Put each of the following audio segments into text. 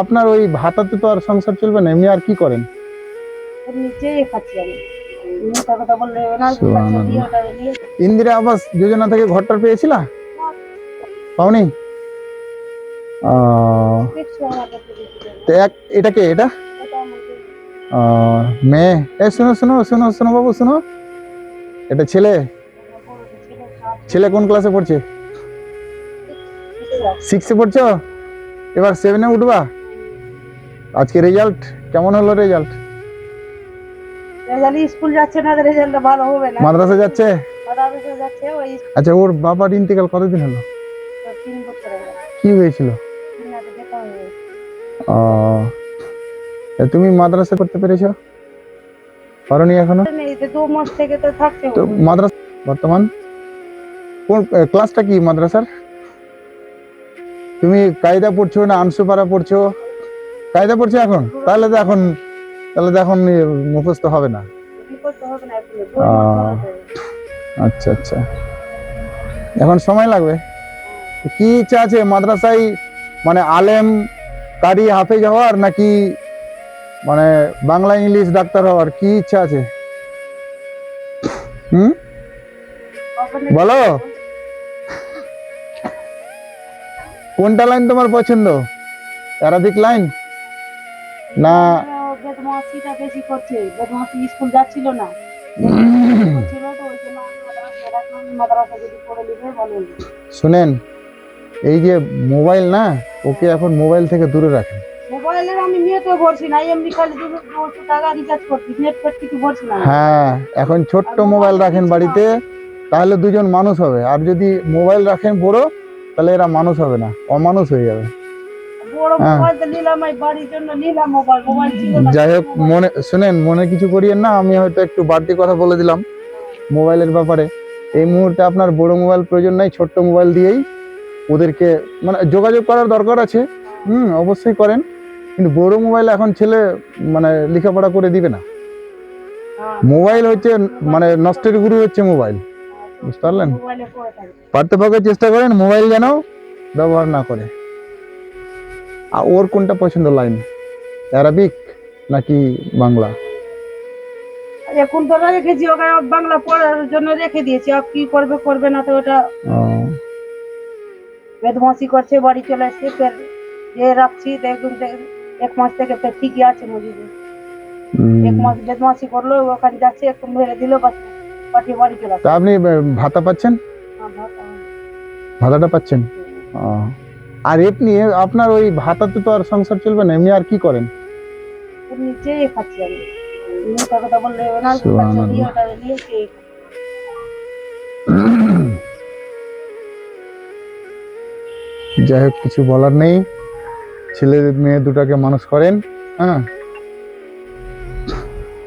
আপনার ওই ভাতাতে তো আর সংসার চলবে না এমনি আর কি করেন? ইন্দিরা আবাস যোজনা থেকে ঘরটার পেয়েছিলা? পাওনি? এটা কে এটা? মেয়ে। এ শোনো শোনো শোনো শোনো বাবু শোনো। এটা ছেলে। ছেলে কোন ক্লাসে পড়ছে? সিক্সে পড়ছো? এবার সেভেনে উঠবা? আজকে রেজাল্ট কেমন হলো রেজাল্ট রেজাল্ট স্কুল যাচ্ছে না রেজাল্টটা ভালো হবে না। মাদ্রাসা যাচ্ছে? মাদ্রাসা যাচ্ছে ওই আচ্ছা ওর বাবার ইন্তেকাল কতদিন হলো? তিন বছর কি হয়েছিল? হয়ে তা তুমি মাদ্রাসা করতে পেরেছ? পারোনি এখনও? দু মাস থেকে তো থাকছে তো মাদ্রাসা বর্তমান? কোন ক্লাসটা কি মাদ্রাসার? তুমি কায়দা পড়ছো না আনসুপারা পড়ছো? কায়দা পড়ছো এখন? তাহলে তো এখন তাহলে তো এখন মুখস্থ হবে না। আচ্ছা আচ্ছা। এখন সময় লাগবে? কি ইচ্ছা আছে? মাদ্রাসায় মানে আলেম কারি হাফেজ হওয়ার নাকি মানে বাংলা ইংলিশ ডাক্তার হওয়ার? কি ইচ্ছা আছে? হুম? বলো। কোনটা লাইন তোমার পছন্দ? অ্যারাবিক লাইন না। বেশি করছে বদমাশি স্কুল যাচ্ছিল না। শুনেন এই যে মোবাইল না ওকে এখন মোবাইল থেকে দূরে রাখেন। মোবাইলের আমি নেটও ভরছি না এমনি খালি টাকা রিচার্জ করছি নেট ফেট কিছু ভরছি না। হ্যাঁ এখন ছোট্ট মোবাইল রাখেন বাড়িতে তাহলে দুজন মানুষ হবে। আর যদি মোবাইল রাখেন বড় তাহলে এরা মানুষ হবে না অমানুষ হয়ে যাবে। হ্যাঁ। যাই হোক মনে শুনেন মনে কিছু করিয়েন না আমি হয়তো একটু বাড়তি কথা বলে দিলাম মোবাইলের ব্যাপারে। এই মুহূর্তে আপনার বড় মোবাইল প্রয়োজন নাই ছোট্ট মোবাইল দিয়েই ওদেরকে মানে যোগাযোগ করার দরকার আছে। হুম অবশ্যই করেন কিন্তু বড় মোবাইল এখন ছেলে মানে লেখাপড়া করে দিবে না। হ্যাঁ, মোবাইল হচ্ছে মানে নষ্টের গুরু হচ্ছে মোবাইল। বুঝতে পারলেন? পারতে চেষ্টা করেন মোবাইল যেন ব্যবহার না করে। আর ওর কোনটা পছন্দ লাইন? অ্যারাবিক নাকি বাংলা? এখন তো রেখেছি ওকে বাংলা পড়ার জন্য রেখে দিয়েছি। আর কি করবে করবে না তো ওটা বেদমাসি করছে বাড়ি চলে আসছে। ফের এ রাখছি একদম থেকে- এক মাস থেকে ফের ঠিকই আছে হুম। এক মাস বেদমাসি করল ওখানে যাচ্ছে একটু মেরে দিল বাস। পাঠিয়ে বাড়ি চলে আসছে তা আপনি ভাতা পাচ্ছেন? হ্যাঁ, ভাত। ভাতাটা পাচ্ছেন। আর এমনি আপনার ওই ভাতাতে তো আর সংসার চলবে না এমনি আর কি করেন। যাই হোক কিছু বলার নেই। ছেলে মেয়ে দুটাকে মানুষ করেন হ্যাঁ।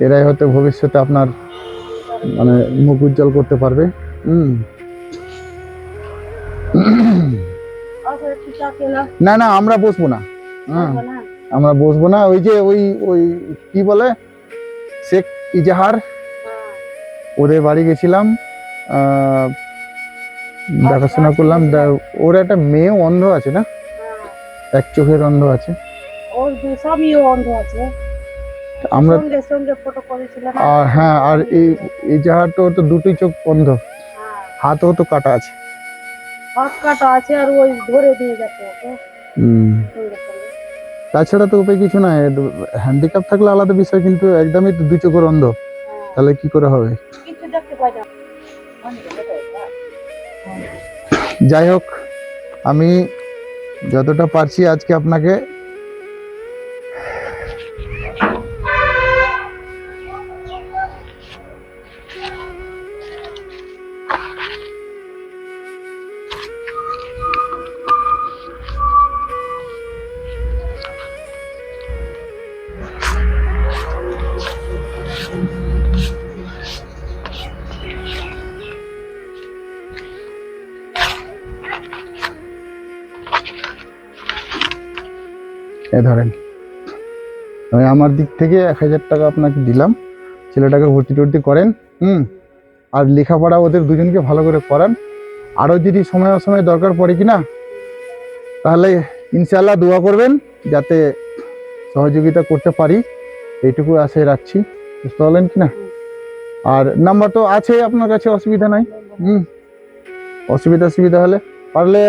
এরাই হয়তো ভবিষ্যতে আপনার মানে মুখ উজ্জ্বল করতে পারবে। হুম। আচ্ছা না। না আমরা বসবো না। আমরা বসবো না ওই যে ওই ওই কি বলে? শেখ ইজাহার। হ্যাঁ। ওদের বাড়ি গেছিলাম দেখাশোনা করলাম। ওর একটা মেয়ে অন্ধ আছে না? হ্যাঁ। এক চোখের অন্ধ আছে। ওর স্বামীও অন্ধ আছে। আমরা আর হ্যাঁ আর এই তো ওর তো দুটোই চোখ অন্ধ হ্যাঁ। হাতও তো কাটা আছে। হাত কাটা আছে আর ওই ধরে দিয়ে যাচ্ছে। তাছাড়া তো উপায় কিছু নাই হ্যান্ডিক্যাপ থাকলে আলাদা বিষয় কিন্তু একদমই দুই চোখের অন্ধ। হ্যাঁ। তাহলে কি করে হবে? যাই হোক আমি যতটা পারছি আজকে আপনাকে এ ধরেন। আমি আমার দিক থেকে এক হাজার টাকা আপনাকে দিলাম। ছেলেটাকে ভর্তি টর্তি করেন, হুম? আর লেখাপড়া ওদের দুজনকে ভালো করে করান। আরও যদি সময় অসময়ে দরকার পড়ে কি না তাহলে ইনশাল্লাহ দোয়া করবেন যাতে সহযোগিতা করতে পারি। এইটুকু আশায় রাখছি। বুঝতে পারলেন কি না আর নাম্বার তো আছে আপনার কাছে, অসুবিধা নাই। হুম? অসুবিধা সুবিধা হলে পারলে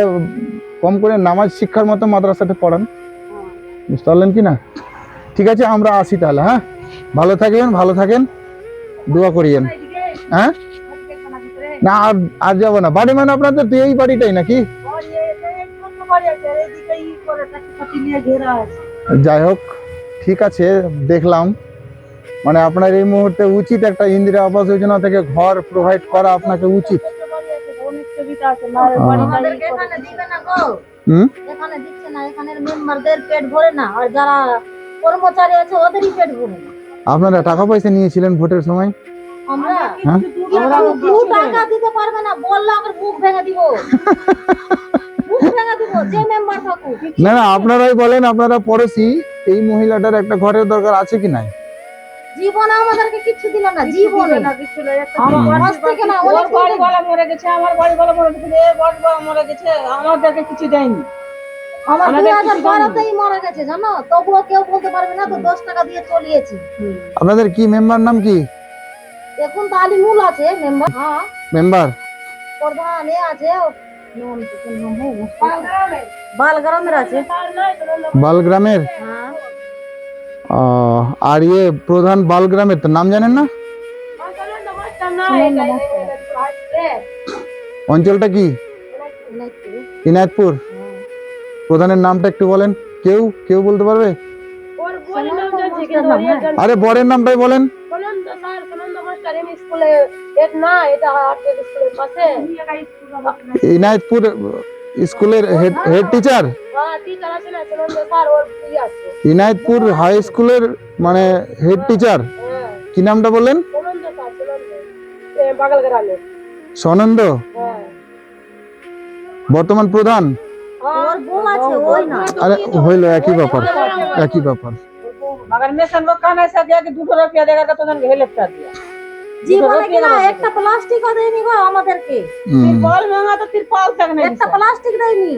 কম করে নামাজ শিক্ষার মতো মাদ্রাসাতে পড়ান। বুঝতে পারলেন কি না? ঠিক আছে, আমরা আসি তাহলে হ্যাঁ? ভালো থাকেন ভালো থাকেন। দোয়া করিয়েন। হ্যাঁ? না, আর আর যাব না। বাড়ি মানে আপনাদের তো এই বাড়িটাই নাকি? যাই হোক, ঠিক আছে, দেখলাম। মানে আপনার এই মুহূর্তে উচিত একটা ইন্দিরা আবাস যোজনা থেকে ঘর প্রোভাইড করা আপনাকে উচিত। হুম? এখানে দিচ্ছে না এখানের মেম্বারদের পেট ভরে না আর যারা কর্মচারী আছে ওদেরই পেট ভরে। না আপনারা টাকা পয়সা নিয়েছিলেন ভোটের সময়? আমরা হ্যাঁ? আমরা দু টাকা দিতে পারবে না বললে ওকে মুখ ভেঙে দিব। মুখ ভেঙে দিব যে মেম্বার থাকুক। না না আপনারাই বলেন আপনারা পড়োশি এই মহিলাটার একটা ঘরের দরকার আছে কি নাই? জীবনে আমাদেরকে কিছু দিল না জীবনে। আজ থেকে না ওর অনেক বাড়ি বলা মরে গেছে আমার বাড়ি বলা মরে গেছে এ বাড়ি বলা মরে গেছে আমাদেরকে কিছু দেয়নি। আমার দুই হাজার বারোতেই মারা গেছে জানো? তবুও কেউ বলতে পারবে না তো দশ টাকা দিয়ে চলিয়েছি। আপনাদের কি মেম্বার নাম কি? এখন তো আলিমুল আছে মেম্বার হ্যাঁ। মেম্বার প্রধান এ আছে? বালগ্রামের আছে। বালগ্রামের? হ্যাঁ। আর ইয়ে প্রধান বালগ্রামের তো নাম জানেন না? অঞ্চলটা কি। দিনাজপুর প্রধানের নামটা একটু বলেন। কেউ কেউ বলতে পারবে? আরে বরের নামটাই বলেন। ইনায়তপুর স্কুলের head head teacher Inayatpur high স্কুলের মানে হেড টিচার কি নামটা বললেন? সনন্দ? বর্তমান প্রধান? আরে, হইল একই ব্যাপার একই ব্যাপার। একটা প্লাস্টিকও দেয়নি গো একটা প্লাস্টিক দেয়নি।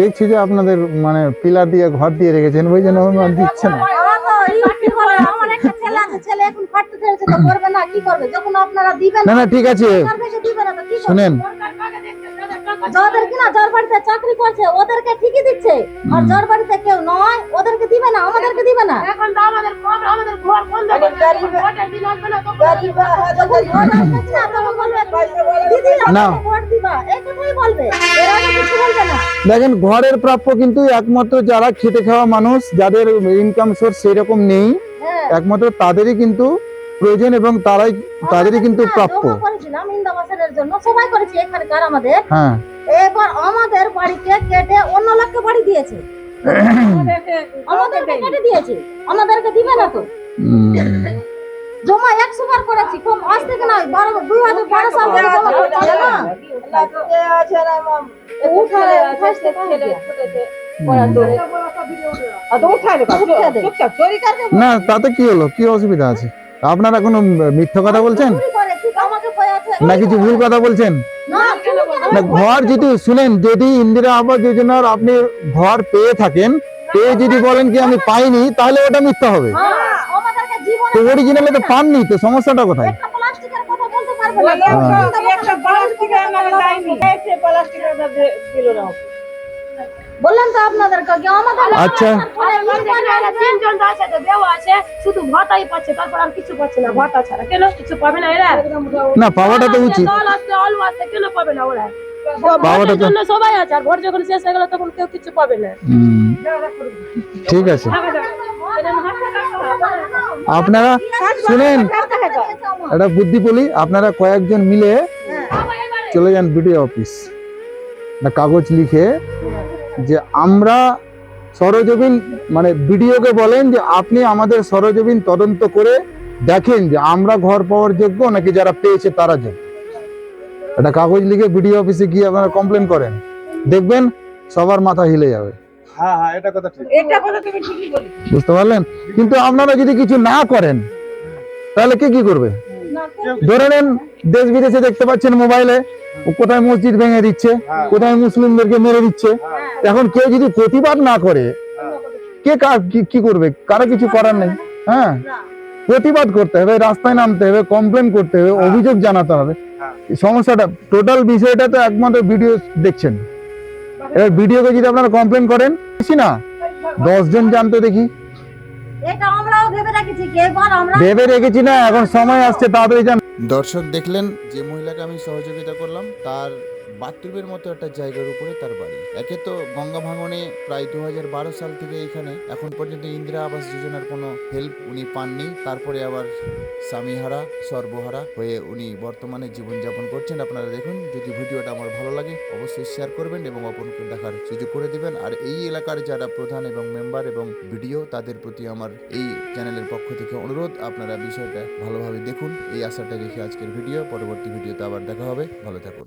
দেখছি যে আপনাদের মানে পিলার দিয়ে ঘর দিয়ে রেখেছেন ওই জন্য দিচ্ছে না। ছেলে না ঠিক আছে। শুনেন। যাদের কিনা যার বাড়িতে চাকরি করছে ওদেরকে ঠিকই দিচ্ছে। আর বাড়িতে কেউ নয় ওদেরকে দিবে না আমাদেরকে দিবে না। এখন তো আমাদের কম আমাদের ঘর বন্ধ করে দেখেন ঘরের প্রাপ্য কিন্তু একমাত্র যারা খেটে খাওয়া মানুষ যাদের ইনকাম সোর্স সেই রকম নেই হ্যাঁ। একমাত্র তাদেরই কিন্তু প্রয়োজন এবং তারাই তাদেরই কিন্তু প্রাপ্য জমা করেছিলাম ইন্দাবাসনের জন্য সবাই করেছি এখানকার আমাদের হ্যাঁ এবার আমাদের বাড়িকে কেটে অন্য লোককে বাড়ি দিয়েছে আমাদেরকে কেটে দিয়েছে আমাদেরকে দিবে না তো জমা একশো বার করেছি কম আজ থেকে না বারো দুই হাজার বারো সাল থেকে জমা করতে না উঠালে ফার্স্ট না তাতে কি হলো কি অসুবিধা আছে আপনারা কোনো মিথ্যা কথা বলছেন? না কিছু ভুল কথা বলছেন? না ঘর যদি শুনেন যদি ইন্দিরা আবাস যোজনার আপনি ঘর পেয়ে থাকেন পেয়ে যদি বলেন কি আমি পাইনি তাহলে ওটা মিথ্যা হবে। আমাদেরকে জীবনে তো অরিজিনালে তো পাননি তো সমস্যাটা কোথায়? প্লাস্টিকের কথা বলতে পারবে না। বললাম তো আপনাদেরকে কি আমাদের আচ্ছা তিনজন আছে তো দেওয়া আছে শুধু ভাতাই পাচ্ছে তারপর আর কিছু পাচ্ছে না ভাতা ছাড়া কেন কিছু পাবে না এরা না পাওয়াটা তো উচিত জল আসতে আলু আসতে কেন পাবে না ওরা পাওয়াটা ভোটের তো জন্য সবাই আছে আর ভোট যখন শেষ হয়ে গেল তখন কেউ কিছু পাবে না হুম, ঠিক আছে আপনারা শুনেন একটা বুদ্ধি বলি আপনারা কয়েকজন মিলে চলে যান বিডিও অফিস একটা কাগজ লিখে যে আমরা সরজমিন মানে বিডিওকে বলেন যে আপনি আমাদের সরজমিন তদন্ত করে দেখেন যে আমরা ঘর পাওয়ার যোগ্য নাকি যারা পেয়েছে তারা যোগ্য। একটা কাগজ লিখে বিডিও অফিসে গিয়ে আপনারা কমপ্লেন করেন। দেখবেন সবার মাথা হিলে যাবে। হ্যাঁ হ্যাঁ এটা কথা ঠিক। এটা কথা তুমি ঠিকই বলি বুঝতে পারলেন? কিন্তু আপনারা যদি কিছু না করেন তাহলে কে কি করবে? ধরে নেন দেশ বিদেশে দেখতে পাচ্ছেন মোবাইলে কোথায় মসজিদ ভেঙে দিচ্ছে কোথায় মুসলিমদেরকে মেরে দিচ্ছে। এখন কেউ যদি প্রতিবাদ না করে কে কি- করবে? কারও কিছু করার নেই। হ্যাঁ। প্রতিবাদ করতে হবে রাস্তায় নামতে হবে কমপ্লেন করতে হবে অভিযোগ জানাতে হবে। সমস্যাটা টোটাল বিষয়টা তো একমাত্র ভিডিও দেখছেন। এবার ভিডিওকে যদি আপনারা কমপ্লেন করেন বেশি না। দশ জন জানতো দেখি। ভেবে রেখেছি কি এবার আমরা ভেবে রেখেছি না এখন সময় আসছে তাড়াতাড়ি জান দর্শক দেখলেন যে মহিলাকে আমি সহযোগিতা করলাম তার বাথরুমের মতো একটা জায়গার উপরে তার বাড়ি। একে তো গঙ্গা ভাঙনে প্রায় দু হাজার বারো সাল থেকে এখানে। এখন পর্যন্ত ইন্দিরা আবাস যোজনার কোনো হেল্প উনি পাননি। তারপরে আবার স্বামীহারা, সর্বহারা হয়ে উনি বর্তমানে জীবনযাপন করছেন। আপনারা দেখুন, যদি ভিডিওটা আমার ভালো লাগে, অবশ্যই শেয়ার করবেন এবং অপরকে দেখার সুযোগ করে দিবেন। আর এই এলাকার যারা প্রধান এবং মেম্বার এবং ভিডিও, তাদের প্রতি আমার এই চ্যানেলের পক্ষ থেকে অনুরোধ, আপনারা বিষয়টা ভালোভাবে দেখুন। এই আশাটা রেখে আজকের ভিডিও, পরবর্তী ভিডিওতে আবার দেখা হবে। ভালো থাকুন।